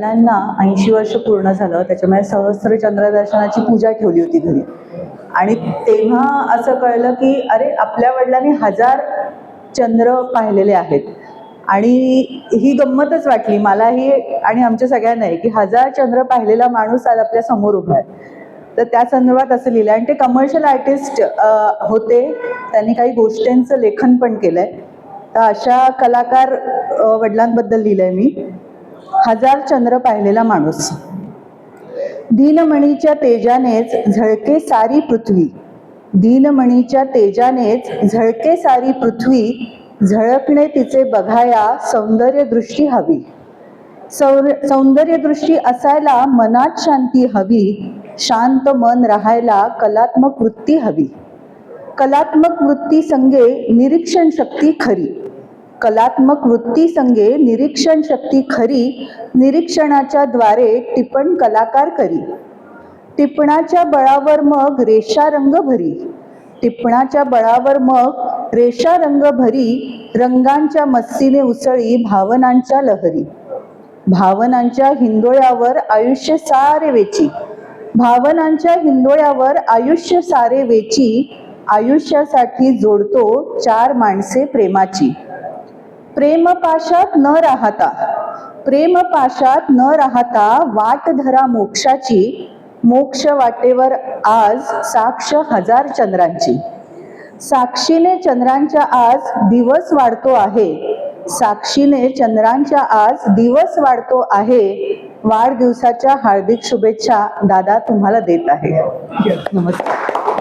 मुलांना ऐंशी वर्ष पूर्ण झालं त्याच्यामुळे सहस्त्र चंद्रदर्शनाची पूजा ठेवली होती घरी. आणि तेव्हा असं कळलं की अरे आपल्या वडिलांनी हजार चंद्र पाहिलेले आहेत. आणि ही गंमतच वाटली. मलाही आणि आमच्या सगळ्यांना की हजार चंद्र पाहिलेला माणूस आज आपल्यासमोर उभा आहे. तर त्या संदर्भात असं लिहिलं आणि ते कमर्शियल आर्टिस्ट होते. त्यांनी काही गोष्टींचं लेखन पण केलंय. तर अशा कलाकार वडिलांबद्दल लिहिलंय मी. हजार चंद्र पाहिलेला माणूस. दिनमणीच्या तेजानेच झळके सारी पृथ्वी. दिनमणीच्या तेजानेच झळके सारी पृथ्वी. झळकणे तिचे बघाया सौंदर्य दृष्टी हवी. सौर सौंदर्य दृष्टी असायला मनात शांती हवी. शांत मन राहायला कलात्मक वृत्ती हवी. कलात्मक वृत्ती संगे निरीक्षण शक्ती खरी. कलात्मक वृत्ती संगे निरीक्षण शक्ती खरी निरीक्षणाच्या द्वारे टिपण कलाकार करी. टिपणाच्या बळावर मग रेषा रंग भरी. टिपणाच्या बळावर मग रेषा रंग भरी रंगांच्या मस्तीने उसळी भावनांच्या लहरी. भावनांच्या हिंदोळ्यावर आयुष्य सारे वेची. भावनांच्या हिंदोळ्यावर आयुष्य सारे वेची. आयुष्यासाठी जोडतो चार माणसे प्रेमाची. प्रेमपाशात न राहता प्रेमपाशात न राहता वाट धरा मोक्षाची मोक्ष वाटेवर आज साक्ष हजार चंद्रांची. साक्षीने चंद्रांच्या आज दिवस वाढतो आहे साक्षीने चंद्रांच्या आज दिवस वाढतो आहे वाढदिवसाच्या हार्दिक शुभेच्छा दादा तुम्हाला देत आहे. नमस्कार.